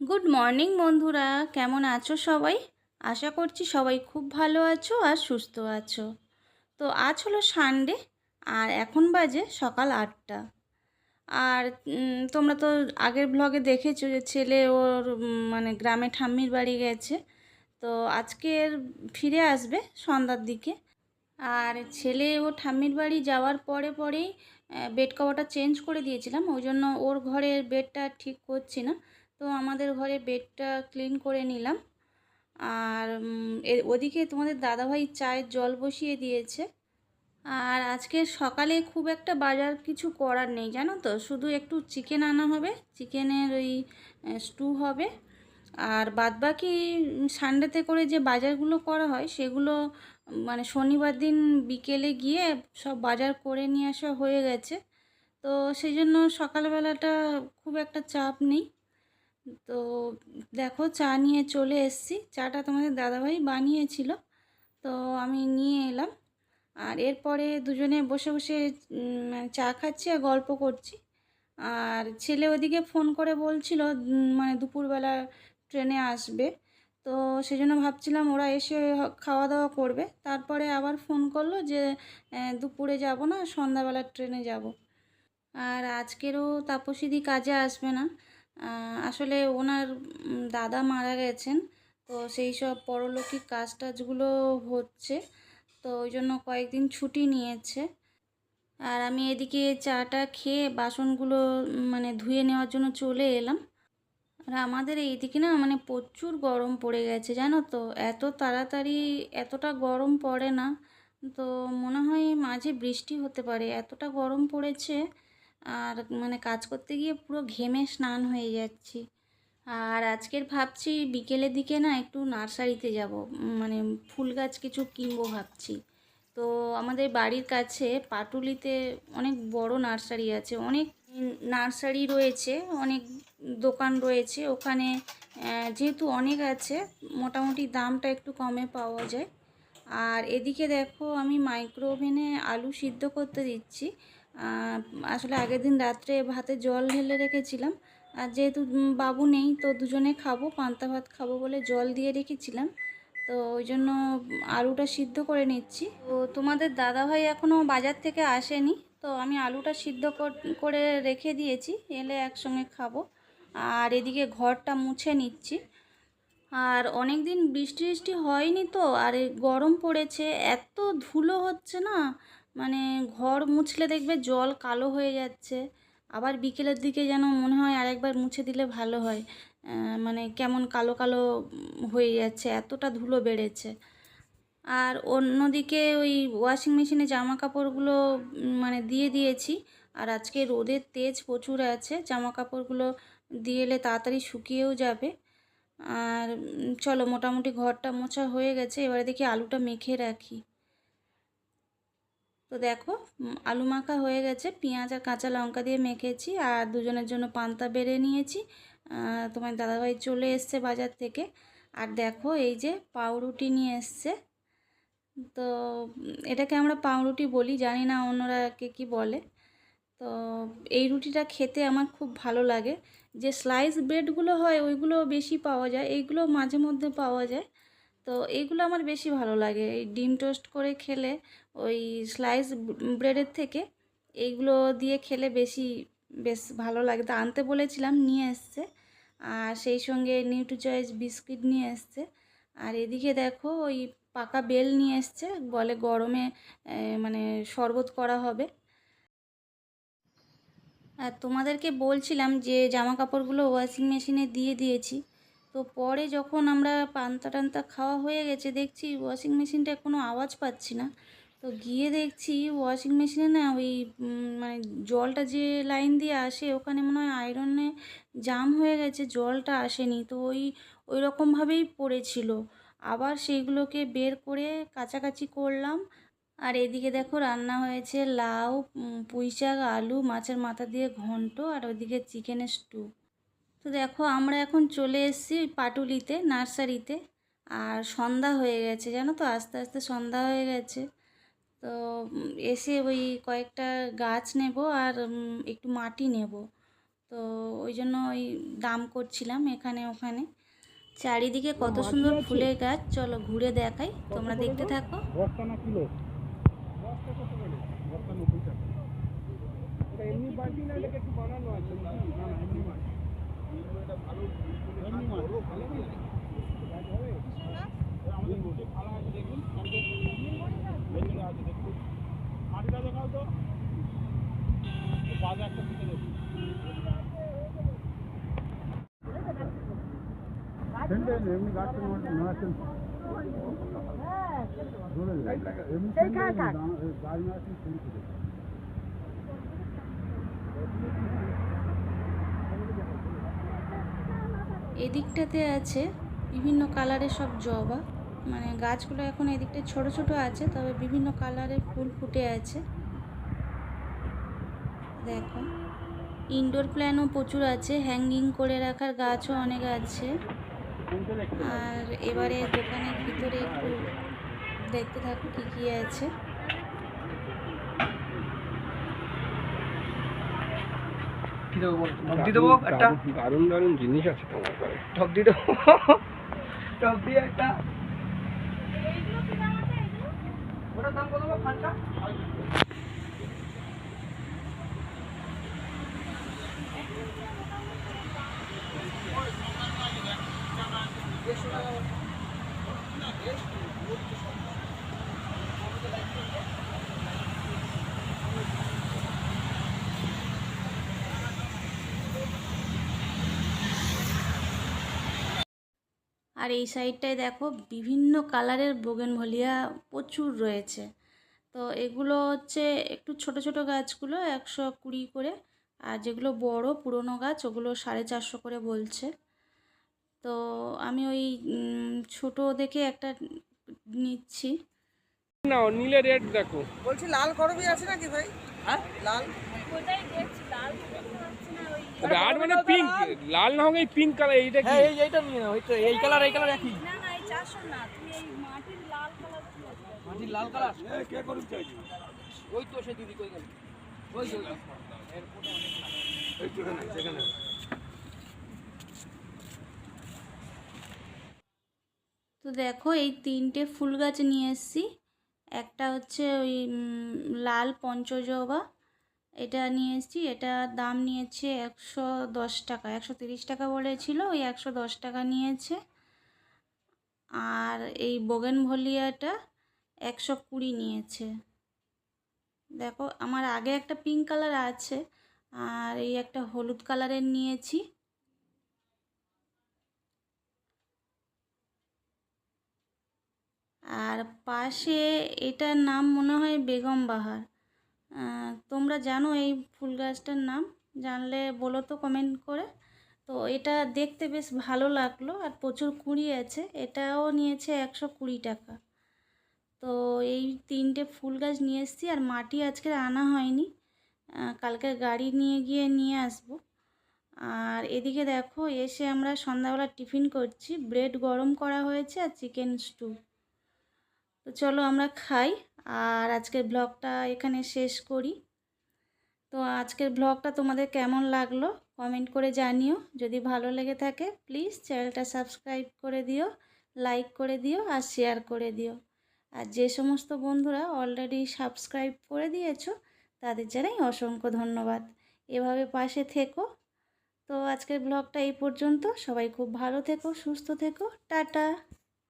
Good morning বন্ধুরা। কেমন আছো সবাই? আশা করছি সবাই খুব ভালো আছো আর সুস্থ আছো। তো আজ হলো সানডে আর এখন বাজে সকাল আটটা। আর তোমরা তো আগের ব্লগে দেখেছ যে ছেলে ওর মানে গ্রামে ঠাম্মির বাড়ি গেছে। তো আজকের ফিরে আসবে সন্ধ্যার দিকে। আর ছেলে ও ঠাম্মির বাড়ি যাওয়ার পরে পরেই বেড কভারটা চেঞ্জ করে দিয়েছিলাম। ওই জন্য ওর ঘরের বেডটা ঠিক করছি না। তো আমাদের ঘরে বেডটা ক্লিন করে নিলাম। আর ওদিকে তোমাদের দাদাভাই চায়ের জল বসিয়ে দিয়েছে। আর আজকে সকালে খুব একটা বাজার কিছু করার নেই, জানো তো? শুধু একটু চিকেন আনা হবে, চিকেনের ওই স্টু হবে। আর বাদবাকি সানডেতে করে যে বাজারগুলো করা হয়, সেগুলো মানে শনিবার দিন বিকেলে গিয়ে সব বাজার করে নিয়ে আসা হয়ে গেছে। তো সেই জন্য সকালবেলাটা খুব একটা চাপ নেই। তো দেখো চা নিয়ে চলে এসেছি। চাটা তোমাদের দাদাভাই বানিয়েছিল। তো আমি নিয়ে এলাম। আর এরপরে দুজনে বসে বসে চা খাচ্ছি আর গল্প করছি। আর ছেলে ওদিকে ফোন করে বলছিল মানে দুপুরবেলা ট্রেনে আসবে। তো সেই জন্য ভাবছিলাম ওরা এসে খাওয়া দাওয়া করবে। তারপরে আবার ফোন করল যে দুপুরে যাব না, সন্ধ্যাবেলা ট্রেনে যাব। আর আজকেরও তাপসীদি কাজে আসবে না। আসলে ওনার দাদা মারা গেছেন, তো সেই সব পরলৌকিক কাজ টাজগুলো হচ্ছে, তো ওই জন্য কয়েকদিন ছুটি নিয়েছে। আর আমি এদিকে চাটা খেয়ে বাসনগুলো মানে ধুয়ে নেওয়ার জন্য চলে এলাম। আর আমাদের এইদিকে না মানে প্রচুর গরম পড়ে গেছে, জানো তো? এত তাড়াতাড়ি এতটা গরম পড়ে না, তো মনে হয় মাঝে বৃষ্টি হতে পারে। এতটা গরম পড়েছে আর মানে কাজ করতে গিয়ে পুরো ঘেমে স্নান হয়ে যাচ্ছি। আর আজকের ভাবছি বিকেলের দিকে না একটু নার্সারিতে যাব। মানে ফুল গাছ কিছু কিনবো ভাবছি। তো আমাদের বাড়ির কাছে পাটুলিতে অনেক বড় নার্সারি আছে। অনেক নার্সারি রয়েছে, অনেক দোকান রয়েছে। ওখানে যেহেতু অনেক আছে, মোটামুটি দামটা একটু কমে পাওয়া যায়। আর এদিকে দেখো আমি মাইক্রো ওভেনে আলু সিদ্ধ করতে দিচ্ছি। আসলে আগের দিন রাত্রে ভাতে জল ঢেলে রেখেছিলাম। আর যেহেতু বাবু নেই, তো দুজনে খাব, পান্তা ভাত খাব বলে জল দিয়ে রেখেছিলাম। তো ওই জন্য আলুটা সিদ্ধ করে নিচ্ছি। তো তোমাদের দাদাভাই এখনও বাজার থেকে আসেনি, তো আমি আলুটা সিদ্ধ করে রেখে দিয়েছি, এলে একসঙ্গে খাব। আর এদিকে ঘরটা মুছে নিচ্ছি। আর অনেক দিন বৃষ্টি বৃষ্টি হয়নি তো, আর গরম পড়েছে, এত ধুলো হচ্ছে না। মানে ঘর মুছলে দেখবে জল কালো হয়ে যাচ্ছে। আবার বিকেলের দিকে যেন মনে হয় আরেকবার মুছে দিলে ভালো হয়। মানে কেমন কালো কালো হয়ে যাচ্ছে, এতটা ধুলো বেড়েছে। আর অন্যদিকে ওই ওয়াশিং মেশিনে জামা কাপড়গুলো মানে দিয়ে দিয়েছি। আর আজকে রোদের তেজ প্রচুর আছে জামা কাপড়গুলো দিয়ে এলে তাড়াতাড়ি শুকিয়েও যাবে। আর চলো মোটামুটি ঘরটা মোছা হয়ে গেছে, এবারে দেখি আলুটা মেখে রাখি। তো দেখো আলু মাখা হয়ে গেছে, পেঁয়াজ আর কাঁচা লঙ্কা দিয়ে মেখেছি আর দুজনের জন্য পান্তা বেড়ে নিয়েছি। তোমার দাদাভাই চলে এসছে বাজার থেকে। আর দেখো, এই যে পাউরুটি নিয়ে এসছে। তো, এটাকে আমরা পাউরুটি বলি, জানি না অন্যরা কে কী বলে। তো, এই রুটিটা খেতে আমার খুব ভালো লাগে। যে স্লাইস ব্রেডগুলো হয় ওইগুলো বেশি পাওয়া যায় এইগুলো মাঝে মধ্যে পাওয়া যায়। তো এইগুলো আমার বেশি ভালো লাগে। এই ডিম টোস্ট করে খেলে ওই স্লাইস ব্রেডের থেকে এইগুলো দিয়ে খেলে বেশি বেশ ভালো লাগে। তো আনতে বলেছিলাম, নিয়ে এসছে। আর সেই সঙ্গে নিউট্রি চয়েস বিস্কিট নিয়ে এসছে। আর এদিকে দেখো ওই পাকা বেল নিয়ে এসছে, বলে গরমে মানে শরবত করা হবে। আর তোমাদেরকে বলছিলাম যে জামা কাপড়গুলো ওয়াশিং মেশিনে দিয়ে দিয়েছি। তো পরে যখন আমরা পান্তা টান্তা খাওয়া হয়ে গেছে, দেখছি ওয়াশিং মেশিনটা কোনো আওয়াজ পাচ্ছি না। তো গিয়ে দেখছি ওয়াশিং মেশিনে না ওই মানে জলটা যে লাইন দিয়ে আসে, ওখানে মনে হয় আয়রনে জাম হয়ে গেছে, জলটা আসেনি। তো ওই ওই রকমভাবেই পড়েছিল। আবার সেইগুলোকে বের করে কাছাকাছি করলাম। আর এদিকে দেখো রান্না হয়েছে লাউ পুঁই শাক আলু, মাছের মাথা দিয়ে ঘন্ট, আর ওদিকে চিকেনের স্টু তো দেখো আমরা এখন চলে এসেছি ওই পাটুলিতে নার্সারিতে। আর সন্ধ্যা হয়ে গেছে জানো তো? আস্তে আস্তে সন্ধ্যা হয়ে গেছে। তো এসে ওই কয়েকটা গাছ নেব আর একটু মাটি নেব। তো ওই জন্য ওই দাম করছিলাম এখানে ওখানে। চারিদিকে কত সুন্দর ফুলের গাছ। চলো ঘুরে দেখাই। তোমরা দেখতে থাকো। এমনি একটু বানানো আছে? না এমনি মাছ এমনি মাছ গাছ হবে আমাদের বসে ফালা আছে দেখুন ভেতরে আছে দেখুন মাটিটা দেখাও তো বাজার একটা দিতে দেখুন এমনি গাছ নাড়াচ্ছেন এমনি গাছ নাড়াচ্ছেন শুরু করে এদিকটাতে আছে বিভিন্ন কালারের সব জবা। মানে গাছগুলো এখন এদিকটা ছোট ছোট আছে, তবে বিভিন্ন কালারের ফুল ফুটে আছে। দেখো ইনডোর প্ল্যানও প্রচুর আছে হ্যাঙ্গিং করে রাখার গাছও অনেক আছে। আর এবারে দোকানের ভিতরে একটু দেখতে থাকো কী কী আছে। দেবো বল ঢপ দিয়ে দেবো একটা? দারুণ দারুণ জিনিস আছে তোমার ঘরে। ঢপ দিয়ে দেবো। ঢপ দিয়ে একটা। ওটার দাম কত গো ফানটা আর এই সাইডটায় দেখো বিভিন্ন কালারের বোগেনভলিয়া প্রচুর রয়েছে। তো এগুলো হচ্ছে একটু ছোট ছোট গাছগুলো একশো কুড়ি করে আর যেগুলো বড় পুরনো গাছ ওগুলো সাড়ে চারশো করে বলছে। তো আমি ওই ছোট দেখে একটা নিচ্ছি। না নীলে রেট দেখো। বলছি লাল করবি আছে নাকি ভাই? হ্যাঁ? লাল? আর মানে পিঙ্ক লাল না হোক পিঙ্ক কালার এইটা কি? হ্যাঁ এই এইটা নিয়ে নাও এইটা এই কালার এই কালার একই। মাটির লাল কালার কে করুন চাইছি ওই তো সে দিদি কই গেল? ওই সেখানে। তো দেখো এই তিনটে ফুল গাছ নিয়ে এসেছি। একটা হচ্ছে ওই লাল পঞ্চজবা এটা নিয়ে এসেছি, এটা দাম নিয়েছে একশো দশ টাকা, একশো তিরিশ টাকা বলেছিল, ওই একশো দশ টাকা নিয়েছে। আর এই বোগেনভলিয়াটা একশো কুড়ি নিয়েছে। দেখো, আমার আগে একটা পিঙ্ক কালার আছে, আর এই একটা হলুদ কালারের নিয়েছি। আর পাশে এটার নাম মনে হয় বেগম বাহার। তোমরা জানো এই ফুল গাছটার নাম, জানলে বলো তো কমেন্ট করে। তো এটা দেখতে বেশ ভালো লাগল আর প্রচুর কুড়ি আছে, এটাও নিয়েছে একশো কুড়ি টাকা। তো এই তিনটে ফুল গাছ নিয়ে এসেছি আর মাটি আজকে আনা হয়নি কালকে গাড়ি নিয়ে গিয়ে নিয়ে আসব। আর এদিকে দেখো, এসে আমরা সন্ধ্যাবেলা টিফিন করছি, ব্রেড গরম করা হয়েছে আর চিকেন স্টু। তো চলো আমরা খাই। আর আজকের ব্লগটা এখানে শেষ করি। তো আজকের ব্লগটা তোমাদের কেমন লাগল কমেন্ট করে জানিও। যদি ভালো লেগে থাকে প্লিজ চ্যানেলটা সাবস্ক্রাইব করে দিও লাইক করে দিও আর শেয়ার করে দিও। আর যে সমস্ত বন্ধুরা অলরেডি সাবস্ক্রাইব করে দিয়েছ, তাদের জানাই অসংখ্য ধন্যবাদ। এভাবে পাশে থেকো। তো আজকের ব্লগটা এই পর্যন্ত। সবাই খুব ভালো থেকো, সুস্থ থেকো। টাটা।